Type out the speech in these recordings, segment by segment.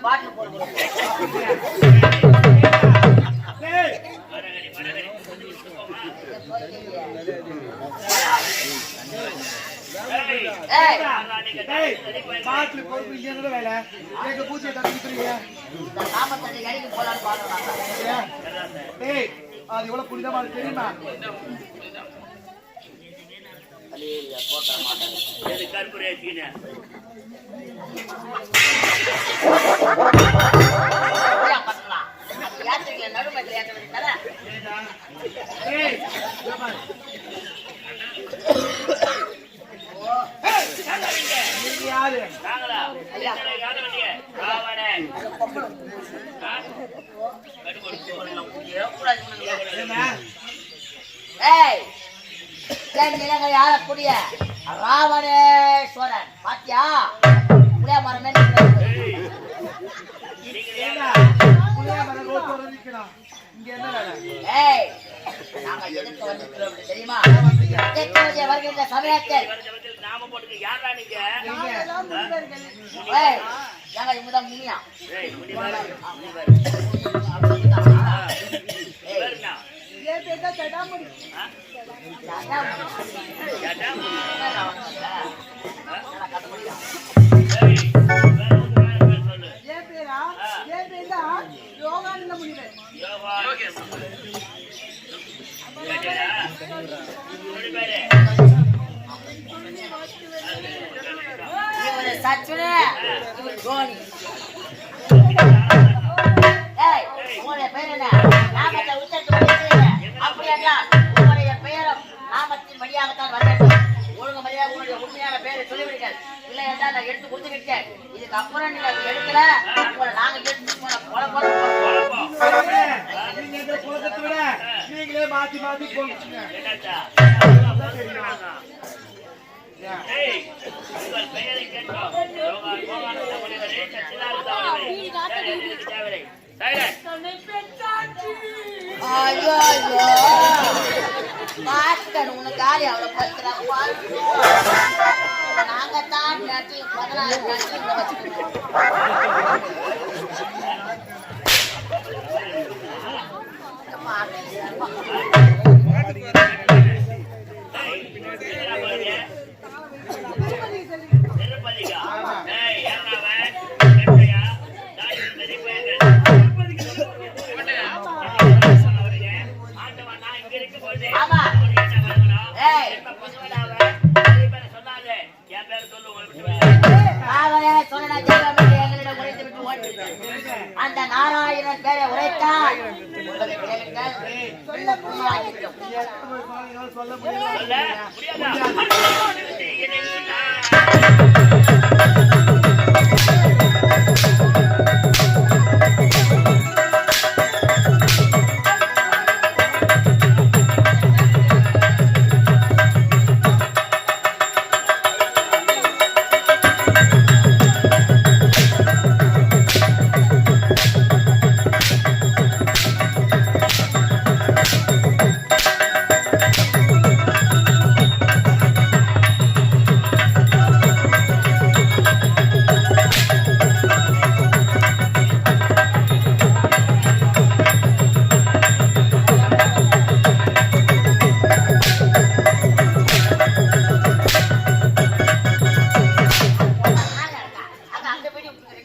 நாங்க தான் பாட்டில் பாட்டுல பொறுப்பு இங்க வேலை எங்க பூச்சியை தடுக்கிறீங்க அது எவ்வளவு தெரியுமா யாரு ஐயா, ராவணேஸ்வரன் பாத்தியா புளிய மரமே தெரியுமா? வருகின்ற சமயத்தில்? எங்க ஏய் நாங்க இவங்கதான் முனியா. என் சச்சுனே தோனி ஏய் உங்களுடைய பெயர் என்ன நாமத்தை உச்சத்து அப்படி என்றால் உங்களுடைய பெயரும் நாமத்தின் வழியாகத்தான் வர வேண்டும் ஒழுங்கு மரியாதை உங்களுடைய உண்மையான பெயரை சொல்லிவிடுங்கள் இல்லை என்றால் நான் எடுத்து கொடுத்து விட்டேன் இதுக்கு அப்புறம் நீங்க எடுக்கல உங்களை நாங்க எடுத்து போன போல போல கொலை. நீங்க எங்க புழக்கத்தை விட நீங்களே மாத்தி மாத்தி போச்சுங்க ஐயோ ஐயோ உனக்கு அவ்வளவு நாங்க தான் நட்டு முடியாது?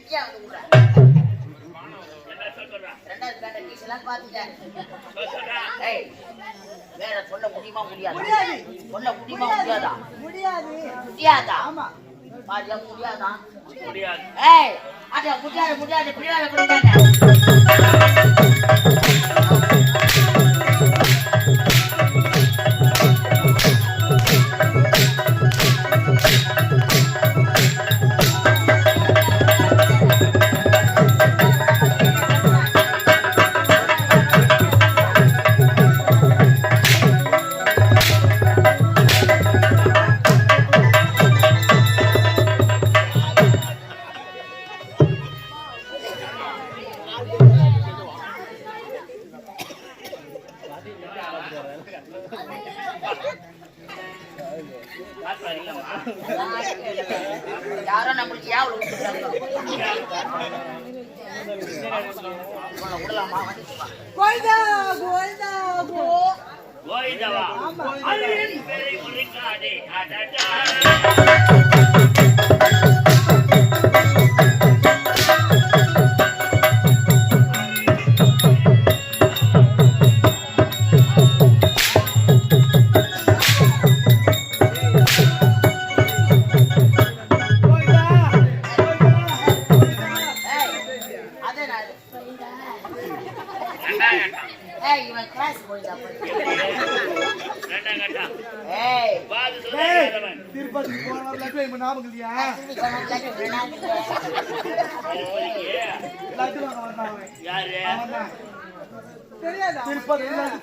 வீடியோ ரெடியா வந்து விடுறேன். ரெண்டாவது பேட்டை டீச்சர்லாம் பார்த்துட்டேன். ஏய், வேற சொல்ல முடியுமா முடியாதா முடியாது. சொல்ல முடியுமா முடியாதா முடியாது முடியாதா ஆமா பாதியா முடியாதா ஏய் அட முடியாது முடியாது பிடிவாத பிடிக்காத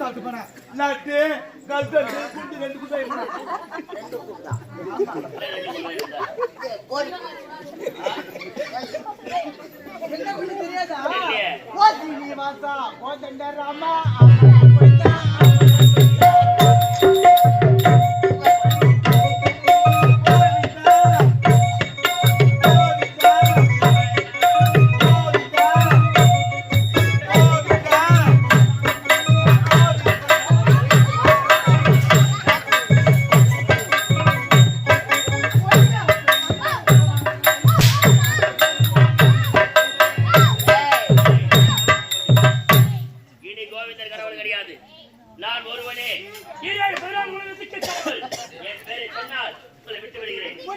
சாப்பிட்டு போனேன் லட்டு கல்தட்டு குண்டு ரெண்டு குண்டா தெரியாதா? இல்லையே.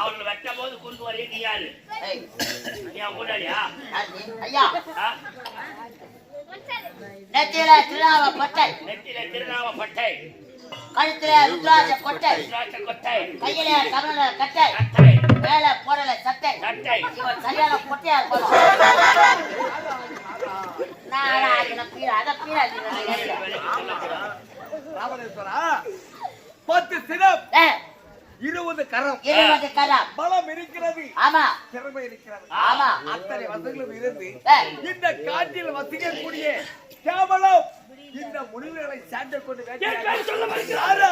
அவனை வெட்டும் போது கொண்டு வரீ நீ யாரு? நீ? ஐயா? நெத்தியில திருநாவ பட்டை நெத்தியில திருநாம பட்டை கழுத்துல ருத்ராஜ கொட்டை. கொட்டை. கையில கமல கட்டை. மேல போடல சட்டை. சட்டை. இவன் சரியான இருப்பான் பத்து ஏய் இருபது கரம் இருபது கரம். பலம் இருக்கிறது ஆமா. திறமை இருக்கிறது. ஆமா. அத்தனை வசங்களும் இருந்து இந்த காட்டில் வசிக்கக்கூடிய கேவலம் இந்த முனிவர்களை சார்ந்த கொண்டு சொல்ல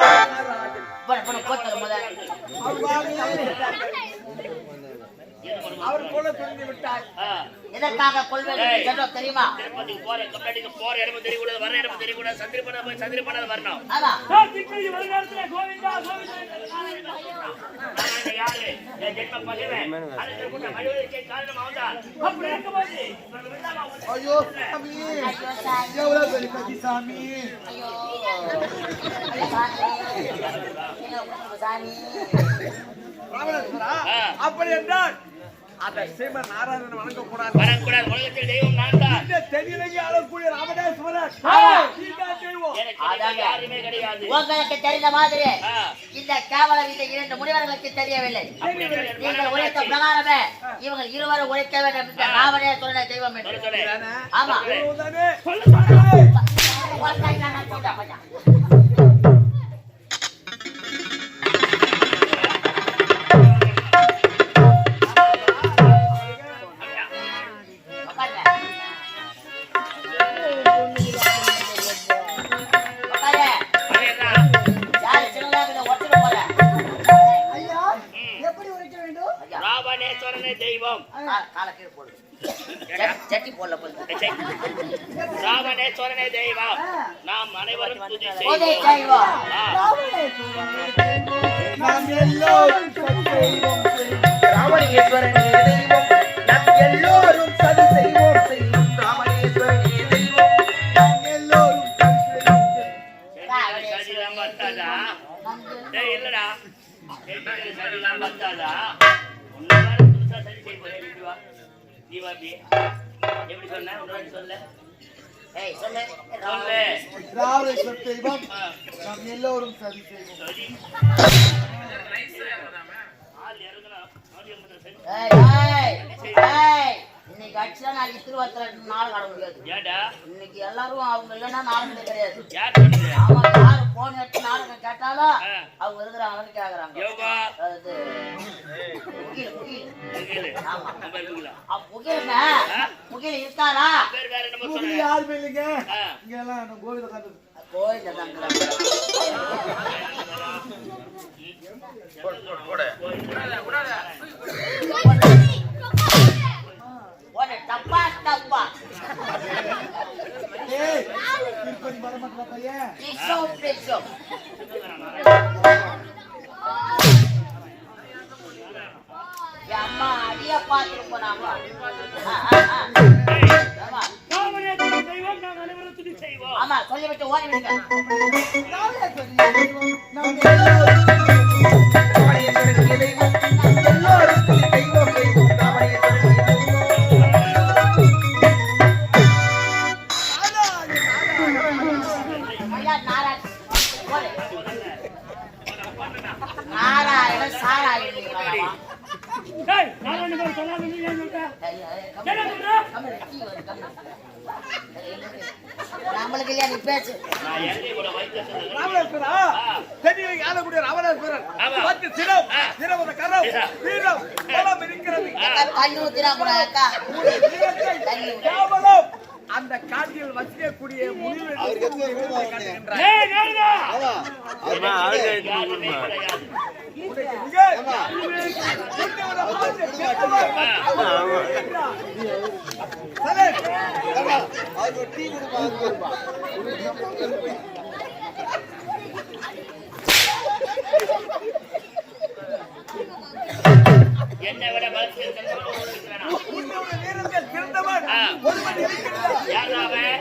அவர் போல துணிந்து விட்டார். ஆ. எதற்காக கொள்வது தெரியுமா? திருப்பதிக்கு போற கம்யூனிட்டிக்கு போற இடமும் தெரியக்கூடாது வர இடமும் தெரியக்கூடாது சந்திரி பண்ண போய் சந்திரி பண்ணாத வரணும். ஆமா. கார்த்திகை வர நேரத்துல கோவிந்தா கோவிந்தா நாராயணன் யாரு? என் ஜென்ம பகைவன். காரணம் அவன்தான். அப்படி இருக்கும்போது ஐயோ சாமி. எவ்வளவு பெரிய சாமி. ஐயோ சாமி. சாமி ஆ. அப்படி என்றால் அந்த ஸ்ரீமன் நாராயணன் வணங்கக்கூடாது. வரக்கூடாது உலகத்தில் தெய்வம் நான் தான். தெரியலங்கி ஆளக்கூடிய. யாருமே கிடையாது. உங்களுக்கு தெரிந்த மாதிரி. இந்த கேவலம் இந்த இரண்டு முனிவர்களுக்கு தெரியவில்லை. நீங்கள் உழைத்த. பிரகாரமே இவங்க இருவரும் உழைக்க வேண்டும் என்று ராமனே சொன்ன தெய்வம் என்று. ஆமா? தெய்வம் கா- காலை கீழே போடு சட்டி- போடல தெய்வம் நாம் அனைவரும் செய்வோம் நாம் எல்லோரும் தெய்வம் எல்லோரும் செய்வோம் ராமணேஸ்வரனே தெய்வம் நாம் எல்லோரும் பத்தாதா இல்லடா வேற புதுசா சரி செய்ய போறேன் நீ வா அப்படி எப்படி சொன்ன? உன்னோட சொல்ல. ஏய் சொல்லு. சொல்லு. ராமேஸ்வர் தெய்வம் நாம் எல்லோரும் சதி செய்வோம். இன்னைக்கு அடிச்சா நாளைக்கு திருவாரூர் நாள் காண முடியாது இன்னைக்கு எல்லாரும் அவங்க இல்லைன்னா நாடகமே கிடையாது. ஆமா யாரு போன் எடுத்து நாடகம் கேட்டாலும். அவங்க இருக்கிறாங்கன்னு கேக்குறாங்க. இருக்காரா? யாருமே இல்லைங்க. இங்க எல்லாம் கோவிந்த காட்டு கோயில தாங்க ஒரு டப்பா டப்பா. ஏய் திருப்பதி வரமாட்டா பையன் பிசோ பிசோ அம்மா அடிய பாத்துட்டு செய்வோம் ஆமா. சொல்லி விட்டு ஓடி விடுங்க. நம்மளுக்கு இல்லையா நீ பேசு தென்னிலை ஆளக்கூடிய ராமேஸ்வரன் ஆமா. பத்து சிரம் சிரமத கரம் வீரம் இருக்கிறது கூட அக்கா அந்த காட்டில் வசிக்கக்கூடிய முனிவர் காட்டுகின்றார் ஏய் யார் அவன்?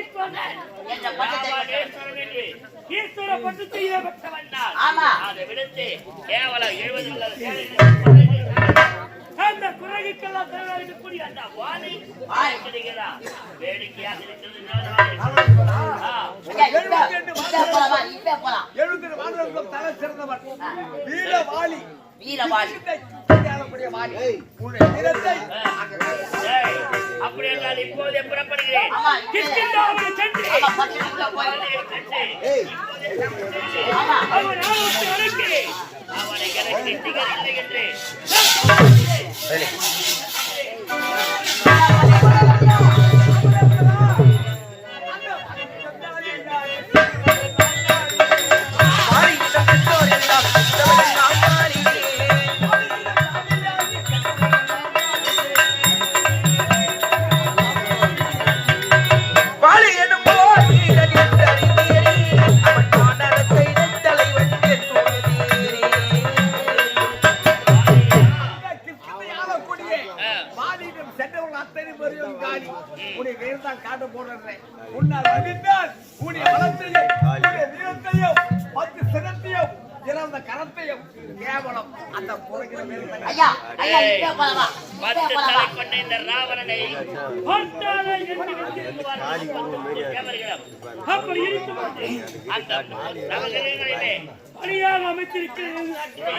பட்டத்தை ஈஸ்வர பட்டத்தையே பெற்றவன் நான். ஆமா. அதை விடுத்து கேவலம் எழுபது அந்த குரங்குக்கெல்லாம் தேவையான அந்த வானை வாய். வேடிக்கையாக இருக்கிறது எழுபத்தி மாணவர்களும் தலை சிறந்தவன் வாலி. அப்படி என்றால் இப்போதே புறப்படுகிறேன். அவனை எனக்கு நிகர் இல்லை என்று. வாலி என்னும் இழந்த கரத்தையும் கேவலம். அந்த ஐயா ஐயா இப்ப போலவா பத்து தலை கொண்ட இந்த ராவணனை பார்த்தாலே எவர்களும். அப்படி இருக்கும்போது அந்த நவகிரகங்களிலே பணியாக அமைத்திருக்கிற இந்த நாட்டிலே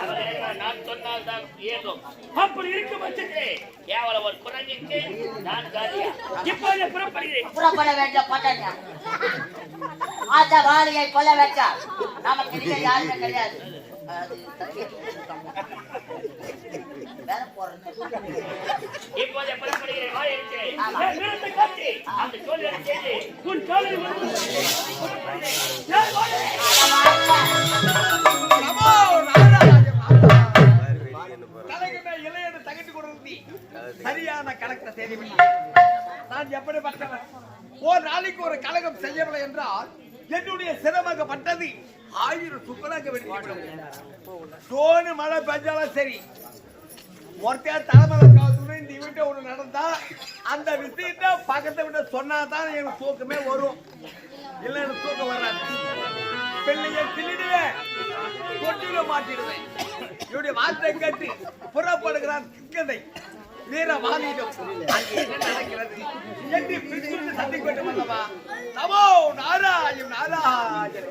நவகிரகங்கள் நான் சொன்னால் தான் இயங்கும் அப்படி இருக்கும் பட்சத்திலே கேவலம் ஒரு குரங்கிற்கு நான் காரியா இப்போதே புறப்படுகிறேன். புறப்பட வேண்டிய பட்டங்க அந்த வாலியை கொல்ல வச்சா நமக்கு இங்க யாருமே கிடையாது. இப்போதே புறப்படுகிறேன் வாழ இருக்கிறேன் அந்த சோழரை செய்து உன் காலை என்னுடைய சிரமக்கப்பட்டது ஆயிரம் சுக்கலாக்க வேண்டிய சோனு மழை பெஞ்சாலும் சரி. ஒருத்தையா தலைமலை காலத்துல இந்த வீட்டை ஒண்ணு நடந்தா அந்த விஷயத்த பக்கத்தை விட்டு சொன்னா தான் எனக்கு தூக்கமே வரும். இல்ல எனக்கு தூக்கம் வராது. பிள்ளைய கிள்ளிடுவேன் தொட்டில மாட்டிடுவேன். என்னுடைய வார்த்தை கேட்டு புறப்படுகிறான் கிங்கதை வீரவாதியிடம் அங்கே என்ன நடக்கிறது? என்று பிடித்து சந்திக்க அல்லவா? நமோ நாராயண் நாராயண்.